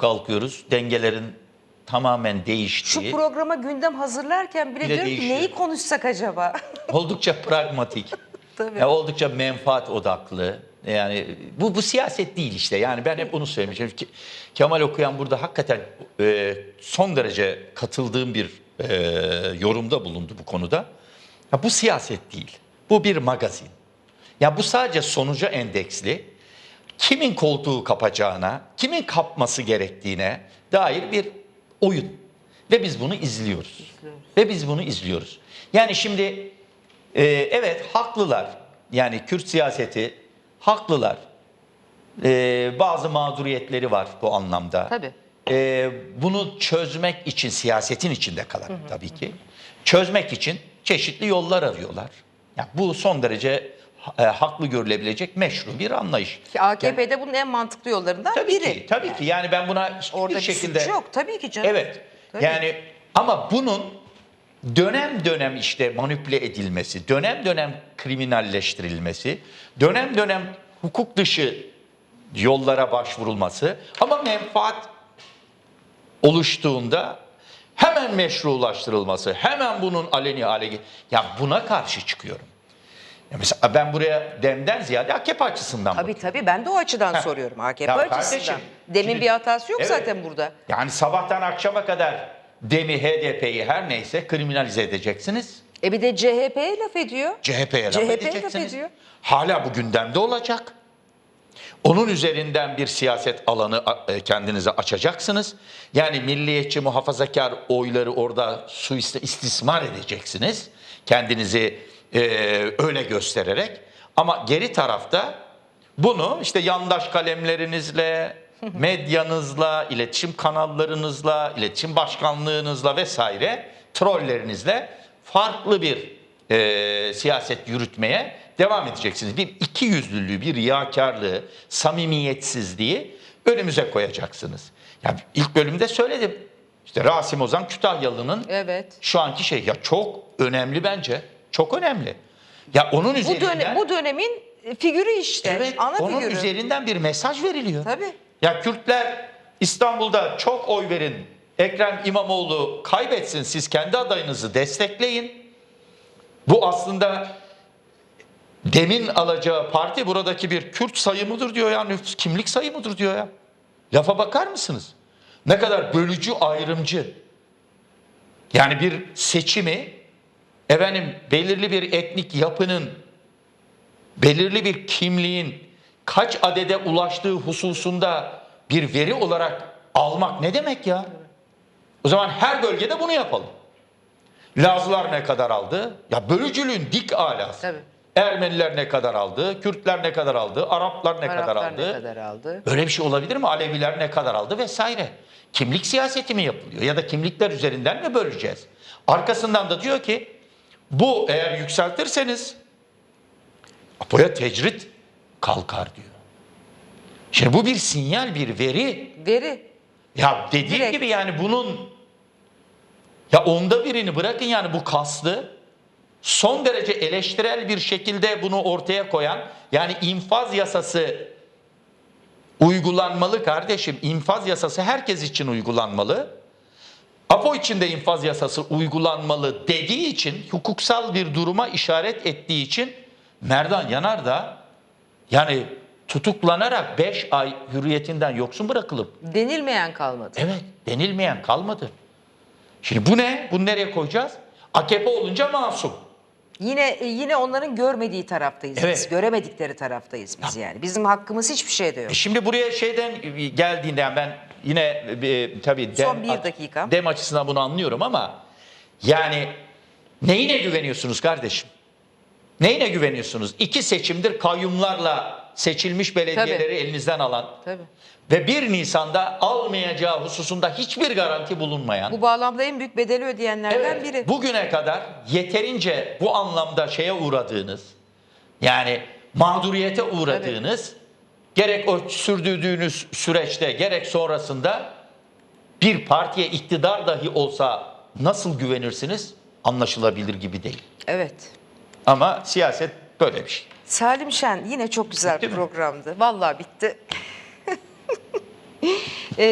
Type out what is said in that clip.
kalkıyoruz. Dengelerin tamamen Şu değiştiği, programa gündem hazırlarken bile, Bile diyorum ki neyi konuşsak acaba? oldukça pragmatik, Tabii. ya oldukça menfaat odaklı. Yani bu bu siyaset değil işte. Yani ben hep onu söylemişim. Kemal Okuyan burada hakikaten e, son derece katıldığım bir e, yorumda bulundu bu konuda. Ya bu siyaset değil. Bu bir magazin. Ya bu sadece sonuca endeksli. Kimin koltuğu kapacağına, kimin kapması gerektiğine dair bir oyun. Ve biz bunu izliyoruz. Ve biz bunu izliyoruz. Yani şimdi e, evet haklılar. Yani Kürt siyaseti haklılar. E, bazı mağduriyetleri var bu anlamda. Tabii. E, bunu çözmek için siyasetin içinde kalan tabii ki. Çözmek için çeşitli yollar arıyorlar. Ya bu son derece e, haklı görülebilecek meşru bir anlayış. Ki AKP'de bunun en mantıklı yollarından Tabii biri. ki, tabii ki. Yani ben buna hiçbir Orada şekilde suç yok tabii ki canım. Evet. Tabii. Yani ama bunun dönem dönem işte manipüle edilmesi, dönem dönem kriminalleştirilmesi, dönem dönem hukuk dışı yollara başvurulması ama menfaat oluştuğunda hemen meşrulaştırılması, hemen bunun aleni hale ya buna karşı çıkıyorum. Ya mesela ben buraya demden ziyade AKP açısından Tabii tabii ben de o açıdan Heh. soruyorum AKP Ya açısından. kardeşim, Demin şimdi- bir hatası yok Evet. zaten burada. Yani sabahtan akşama kadar DEM'i, HDP'yi her neyse kriminalize edeceksiniz. E bir de CHP'ye laf ediyor. CHP'ye laf CHP'ye laf edeceksiniz. ediyor. Hala bu gündemde olacak. Onun üzerinden bir siyaset alanı e, kendinize açacaksınız. Yani milliyetçi muhafazakar oyları orada suiste istismar edeceksiniz. Kendinizi e, öyle göstererek. Ama geri tarafta bunu işte yandaş kalemlerinizle, medyanızla, iletişim kanallarınızla, iletişim başkanlığınızla vesaire trollerinizle farklı bir e, siyaset yürütmeye devam edeceksiniz. Bir iki yüzlülüğü, bir riyakarlığı, samimiyetsizliği önümüze koyacaksınız. Yani ilk bölümde söyledim. İşte Rasim Ozan Kütahyalı'nın Evet. şu anki şey ya çok önemli bence. Çok önemli. Ya onun Bu, üzerinden dönem, bu dönemin figürü işte. evet, ana onun figürü. üzerinden bir mesaj veriliyor. Tabii. Ya Kürtler İstanbul'da çok oy verin. Ekrem İmamoğlu kaybetsin. Siz kendi adayınızı destekleyin. Bu aslında demin alacağı parti buradaki bir Kürt sayımıdır diyor ya. Nüfus kimlik sayımıdır diyor ya. Lafa bakar mısınız? Ne kadar bölücü, ayrımcı. Yani bir seçimi efendim belirli bir etnik yapının belirli bir kimliğin kaç adede ulaştığı hususunda bir veri olarak almak ne demek ya? O zaman her bölgede bunu yapalım. Lazlar ne kadar aldı? Ya bölücülüğün dik alası. Tabii. Ermeniler ne kadar aldı? Kürtler ne kadar aldı? Araplar ne kadar Araplar aldı? ne kadar aldı? Böyle bir şey olabilir mi? Aleviler ne kadar aldı vesaire. Kimlik siyaseti mi yapılıyor ya da kimlikler üzerinden mi böleceğiz? Arkasından da diyor ki bu eğer yükseltirseniz Apo'ya tecrit kalkar diyor. Şimdi bu bir sinyal, bir veri. Veri. Ya dediğim Direkt. gibi yani bunun ya onda birini bırakın yani bu kaslı son derece eleştirel bir şekilde bunu ortaya koyan yani infaz yasası uygulanmalı kardeşim. İnfaz yasası herkes için uygulanmalı. APO için de infaz yasası uygulanmalı dediği için hukuksal bir duruma işaret ettiği için Merdan Yanar da yani tutuklanarak 5 ay hürriyetinden yoksun bırakılıp Denilmeyen kalmadı. Evet, denilmeyen kalmadı. Şimdi bu ne? Bunu nereye koyacağız? AKP olunca masum. Yine yine onların görmediği taraftayız Evet. biz. Göremedikleri taraftayız biz yani. Bizim hakkımız hiçbir şeyde yok. E şimdi buraya şeyden geldiğinde yani ben yine e, tabii dem, Son bir dakika. dem açısından bunu anlıyorum ama yani neyine güveniyorsunuz kardeşim? Neyine güveniyorsunuz? İki seçimdir kayyumlarla seçilmiş belediyeleri Tabii. elinizden alan Tabii. ve 1 Nisan'da almayacağı hususunda hiçbir garanti bulunmayan Bu bağlamda en büyük bedeli ödeyenlerden Evet, biri. Bugüne kadar yeterince bu anlamda şeye uğradığınız, yani mağduriyete uğradığınız, gerek o sürdürdüğünüz süreçte gerek sonrasında bir partiye iktidar dahi olsa nasıl güvenirsiniz anlaşılabilir gibi değil. Evet. Ama siyaset böyle bir şey. Salim Şen yine çok güzel Bitti bir mi? programdı. Vallahi bitti. Ee,